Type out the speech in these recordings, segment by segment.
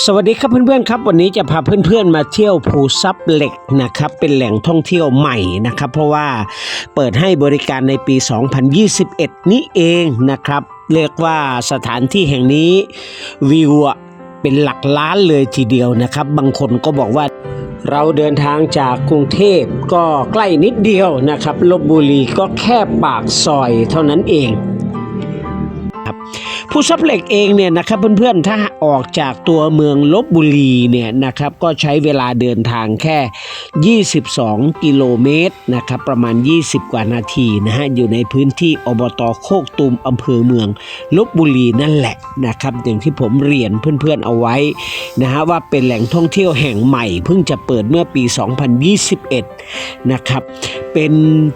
สวัสดีครับเพื่อนๆครับ วันนี้จะพาเพื่อนๆมาเที่ยวภูซับเหล็กนะครับเป็นแหล่งท่องเที่ยวใหม่นะครับ เพราะว่าเปิดให้บริการในปี 2021 นี้เองนะครับ เรียกว่าสถานที่แห่งนี้วิวเป็นหลักล้านเลยทีเดียวนะครับ บางคนก็บอกว่าเราเดินทางจากกรุงเทพก็ใกล้นิดเดียวนะครับลบบุรีก็แค่ปากซอยเท่านั้นเอง ผู้ซับเหล็กเองเนี่ยนะครับเพื่อนๆถ้าออกจากตัวเมืองลบบุรีเนี่ยนะครับก็ใช้เวลาเดินทางแค่ 22 กิโลเมตรนะครับประมาณ 20 กว่านาทีนะฮะอยู่ในพื้นที่อบตโคกตูมอำเภอเมืองลบบุรีนั่นแหละนะครับอย่างที่ผมเรียนเพื่อนๆเอาไว้นะฮะว่าเป็นแหล่งท่องเที่ยวแห่งใหม่ เพิ่งจะเปิดเมื่อปี 2021 นะครับเป็น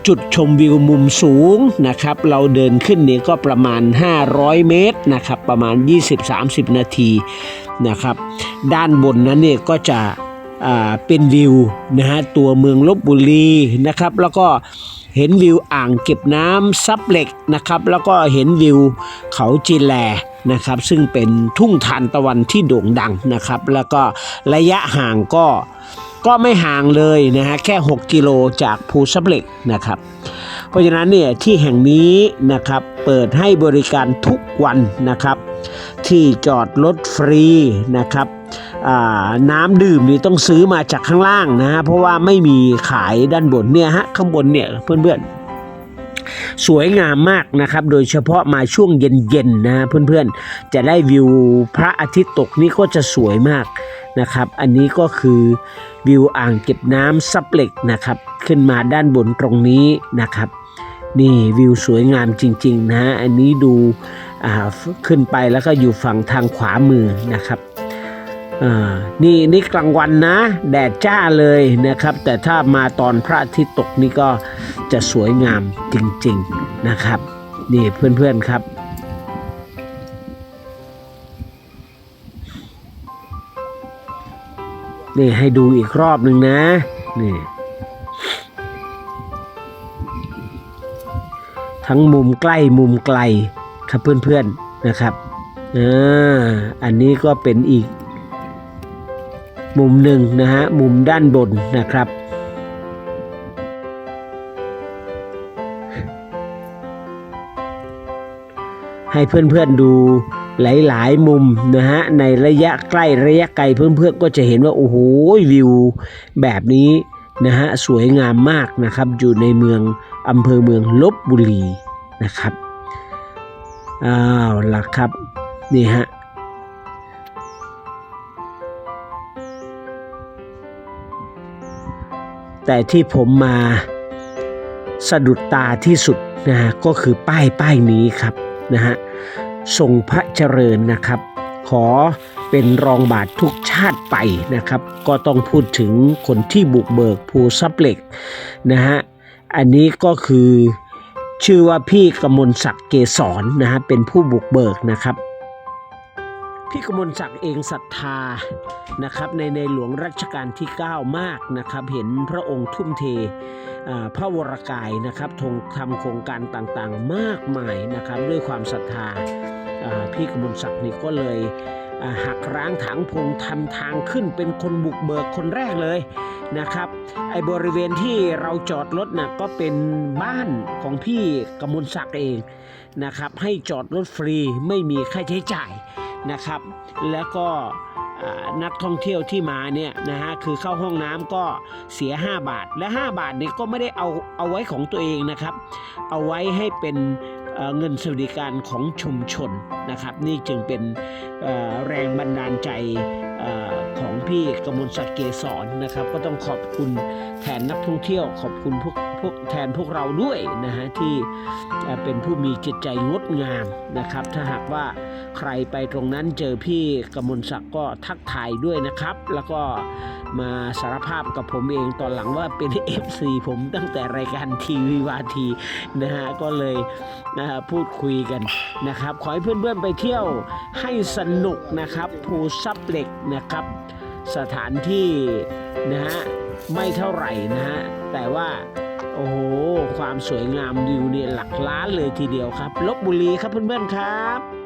จุดชมวิวมุมสูงนะครับเราเดินขึ้นเนี่ยก็ประมาณ 500เมตรนะครับประมาณ 20-30 นาทีนะครับด้านบนนั้นเนี่ยก็จะเป็นวิวนะฮะตัวเมืองลบบุรีนะครับแล้วก็เห็นวิวอ่างเก็บน้ำซับเหล็กนะครับแล้วก็เห็นวิวเขาจีแลนะครับซึ่งเป็นทุ่งทานตะวันที่โด่งดังนะครับแล้วก็ระยะห่างก็ก็ไม่ห่างเลยนะฮะแค่ 6 กิโลจากภูซับเหล็กนะครับ เพราะฉะนั้นเนี่ยที่แห่งนี้นะครับเปิดให้บริการทุกวันนะครับ ที่จอดรถฟรีนะครับน้ำดื่มนี่ต้องซื้อมาจากข้างล่างนะฮะเพราะว่าไม่มีขายด้านบนเนี่ยฮะข้างบนเนี่ยเพื่อนๆ สวยงามมากนะครับ โดยเฉพาะมาช่วงเย็นๆนะเพื่อนๆ จะได้วิวพระอาทิตย์ตกนี่ก็จะสวยมากนะครับ อันนี้ก็คือวิวอ่างเก็บน้ำซับเหล็กนะครับ ขึ้นมาด้านบนตรงนี้นะครับ นี่วิวสวยงามจริง ๆ นะ อันนี้ดูขึ้นไปแล้วก็อยู่ฝั่งทางขวามือนะครับ นี่นี่กลางวันนะ แดดจ้าเลยนะครับ แต่ถ้ามาตอนพระอาทิตย์ตกนี่ก็จะสวยงามจริง ๆนะครับ นี่เพื่อนๆครับนี่ให้ดูอีกรอบหนึ่งนะ นี่ ทั้งมุมใกล้มุมไกลครับเพื่อนๆนะครับอ่าอันนี้ก็เป็นอีก มุมหนึ่งนะฮะมุมด้านบนนะครับ ให้เพื่อนๆดูหลายๆ มุมนะฮะในระยะใกล้ระยะไกลเพื่อนๆก็จะเห็นว่าโอ้โหวิวแบบนี้นะฮะสวยงามมากนะครับอยู่ในเมืองอำเภอเมืองลบบุรีนะครับอ้าวล่ะครับนี่ฮะ แต่ที่ผมมาสะดุดตาที่สุดนะฮะก็คือป้ายป้ายนี้ครับนะฮะทรงพระเจริญนะครับ ขอเป็นรองบาททุกชาติไปนะครับ ก็ต้องพูดถึงคนที่บุกเบิกภูซับเหล็กนะฮะอันนี้ก็คือชื่อว่าพี่กมลศักดิ์เกษรนะฮะเป็นผู้บุกเบิกนะครับ พี่กมลศักดิ์เองศรัทธานะครับในในหลวงรัชกาลที่ 9 มากนะครับ เห็นพระองค์ทุ่มเทพระวรกายนะครับทงทำโครงการต่างๆ มากมายนะครับด้วยความศรัทธาพี่กมลศักดิ์นี่ก็เลยหักร้างถางพงทำทางขึ้นเป็นคนบุกเบิกคนแรกเลยนะครับไอ้บริเวณที่เราจอดรถน่ะก็เป็นบ้านของพี่กมลศักดิ์เองนะครับให้จอดรถฟรีไม่มีค่าใช้จ่าย นะครับ แล้วก็นักท่องเที่ยวที่มาเนี่ยนะฮะคือเข้าห้องน้ำก็เสีย 5 บาทและ 5 บาทเนี่ยก็ไม่ได้เอาเอาไว้ของตัวเองนะครับ เอาไว้ให้เป็นเงินสวัสดิการของชุมชนนะครับ นี่จึงเป็นแรงบันดาลใจของพี่กมลศักดิ์เกษรนะครับ ก็ต้องขอบคุณแทนนักท่องเที่ยวขอบคุณพวก พวกแทนพวกเราด้วยนะฮะที่เป็นผู้มีจิตใจงดงามนะครับ ถ้าหากว่าใครไปตรงนั้นเจอพี่กมลศักดิ์ก็ทักทายด้วยนะครับ แล้วก็มาสารภาพกับผมเองตอนหลังว่าเป็น FC ผมตั้งแต่รายการทีวีวาทีนะฮะก็เลยนะฮะพูดคุยกันนะครับ ขอให้เพื่อนๆไปเที่ยวให้สนุกนะครับภูซับเหล็กนะครับ สถานที่นะฮะไม่เท่าไหร่นะฮะแต่ว่า โอ้โห ความสวยงามวิวเนี่ยหลักล้านเลยทีเดียวครับลบบุรีครับเพื่อนๆครับ